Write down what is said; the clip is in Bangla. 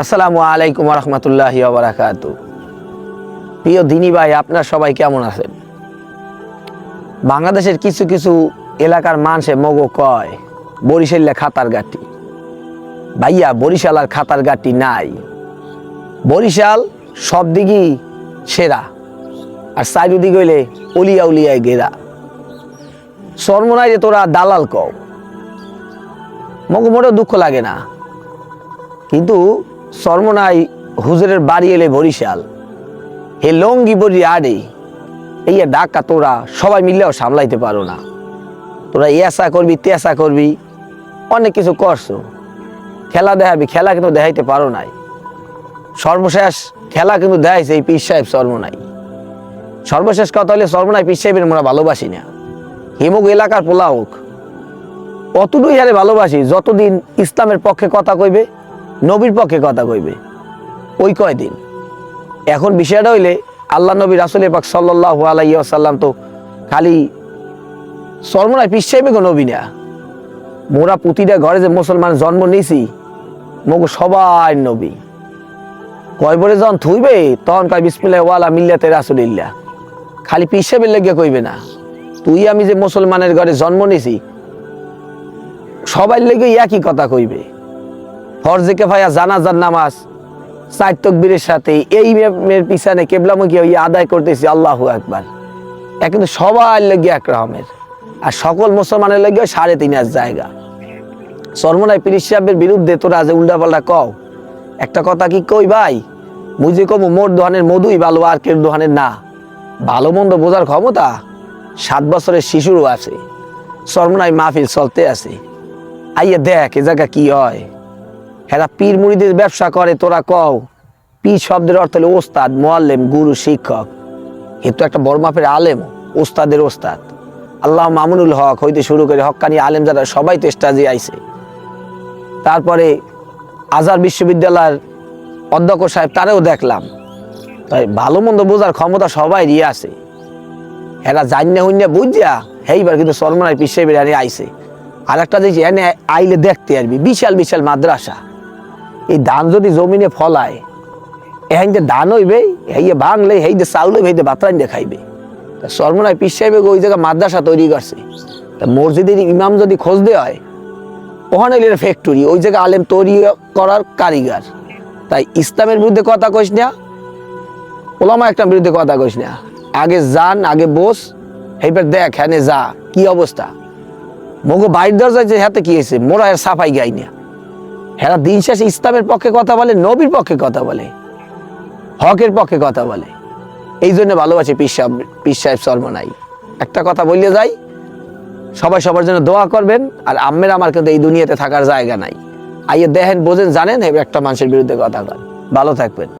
আসসালামু আলাইকুম রহমতুল্লাহ বারাকাত প্রিয় দিনী ভাই, আপনার সবাই কেমন আছেন? বাংলাদেশের কিছু কিছু এলাকার মানুষে মগো কয় বরিশাল্লা খাতার গাটি। ভাইয়া, বরিশাল আর খাতার গাটি নাই। বরিশাল সব দিকই সেরা, আর চারিদিকে হইলে অলিয়া উলিয়ায় গেরা সর্বনায় যে তোরা দালাল কও। মগো মোটেও দুঃখ লাগে না। কিন্তু সর্বনাই হুজুরের বাড়ি এলে বরিশাল। হে লঙ্গি বরি আড়ে এই ডাকা তোরা, সবাই মিললেও সামলাইতে পারো না। তোরা এসা করবি তেসা করবি, অনেক কিছু করছ। খেলা দেখাবি, খেলা কিন্তু দেখাইতে পারো নাই। সর্বশেষ খেলা কিন্তু দেখাইছে এই পীর সাহেব সর্বনাই। সর্বশেষ কথা হলে সর্বনাই পীর সাহেবের আমরা ভালোবাসি না। হিমুক এলাকার পোলা হোক। অতটুই হারে ভালোবাসি, যতদিন ইসলামের পক্ষে কথা কইবে নবীর পক্ষে কথা কইবে। ওই কয়দিন? এখন বিষয়টা হইলে আল্লাহ নবী রাসুল পাক সাল্লাহ আলাইসাল্লাম তো খালি সর্বনায় পিসাইবে গো নবী না। মোরা প্রতিটা ঘরে যে মুসলমান জন্ম নিয়েছি, মগু সবাই নবী। কয় বলে যখন থুইবে, তখন কয়, বিসমিল্লাহ ওয়ালা মিল্লাতে রাসুলিল্লাহ। খালি পিসাবের লেগে কইবে না। তুই আমি যে মুসলমানের ঘরে জন্ম নিয়েছি, সবাই লেগে একই কথা কইবে। ফরজেকে ভাইয়া জানাজার নামাজ চার তকবীরের সাথে, এই মেয়ের পিছনে কেবলামুখী ওই আদায় করতেছি, আল্লাহু একবার কিন্তু সবার লেগে এক রকমের। আর সকল মুসলমানের লেগে সাড়ে তিন হাজার জায়গা। সর্বনায় পিরিস সাহেবের বিরুদ্ধে তোরা যে উল্টাপাল্টা কও, একটা কথা কি কই ভাই? বুঝে কমু, মোর দোহানের মধুই ভালো, আর কেউ দোহানের না। ভালো মন্দ বোঝার ক্ষমতা সাত বছরের শিশুরও আছে। সর্বনায় মাহফিল চলতে আছে। আইয়া দেখ, এ জায়গা কি হয়। এরা পীর মুড়িদের ব্যবসা করে, তোরা কও। পীর শব্দের অর্থ হলো ওস্তাদ, মোয়াল্লেম, গুরু, শিক্ষক। এ তো একটা বড় মাপের আলেম, ওস্তাদের ওস্তাদ। আল্লাহ মামুনুল হক হইতে শুরু করে হক্কানি আলেম যারা, সবাই তো স্টাজে আইছে। তারপরে আজার বিশ্ববিদ্যালয়ের অধ্যক্ষ সাহেব তারেও দেখলাম। তাই ভালো মন্দ বোঝার ক্ষমতা সবাই দিয়ে আছে। এরা জান্যা হইন্যা বুঝিয়া হেইবার কিন্তু সলমনায় পিছিয়ে বেড়ে আইছে। আর একটা দেখছি এনে আইলে দেখতে আসবি, বিশাল বিশাল মাদ্রাসা। এই ধান যদি জমিনে ফলায় এহাইন যে ধান হইবে, হেইয়ে ভাঙলে হেই যে চাউল হইবে হেই যে বাতরাইন দিয়ে খাইবে। তা সর্বনায় পিস সাহেবে ওই জায়গায় মাদ্রাসা তৈরি করছে। তা মসজিদের ইমাম যদি খোঁজ দেওয়া হয়, ওখানে হইলে ফ্যাক্টরি ওই জায়গায় আলেম তৈরি করার কারিগর। তাই ইসলামের বিরুদ্ধে কথা কইস না ওলামা একটা বিরুদ্ধে কথা কইস না। আগে যান, আগে বস এইবার দেখ হ্যাঁ যা, কি অবস্থা। মগো বাইর দরজা যে হাতে কি হয়েছে মোরা সাফাই গাই না। হেরা দিন শেষে ইসলামের পক্ষে কথা বলে, নবীর পক্ষে কথা বলে, হকের পক্ষে কথা বলে। এই জন্য ভালোবাসি পীর সাহেব পীর সাহেব সর্বনাই। একটা কথা বললে যাই, সবাই সবার জন্য দোয়া করবেন, আর আম্মের আমার কিন্তু এই দুনিয়াতে থাকার জায়গা নাই। আইয়ে দেখেন, বোঝেন, জানেন একটা মানুষের বিরুদ্ধে কথা বলে। ভালো থাকবেন।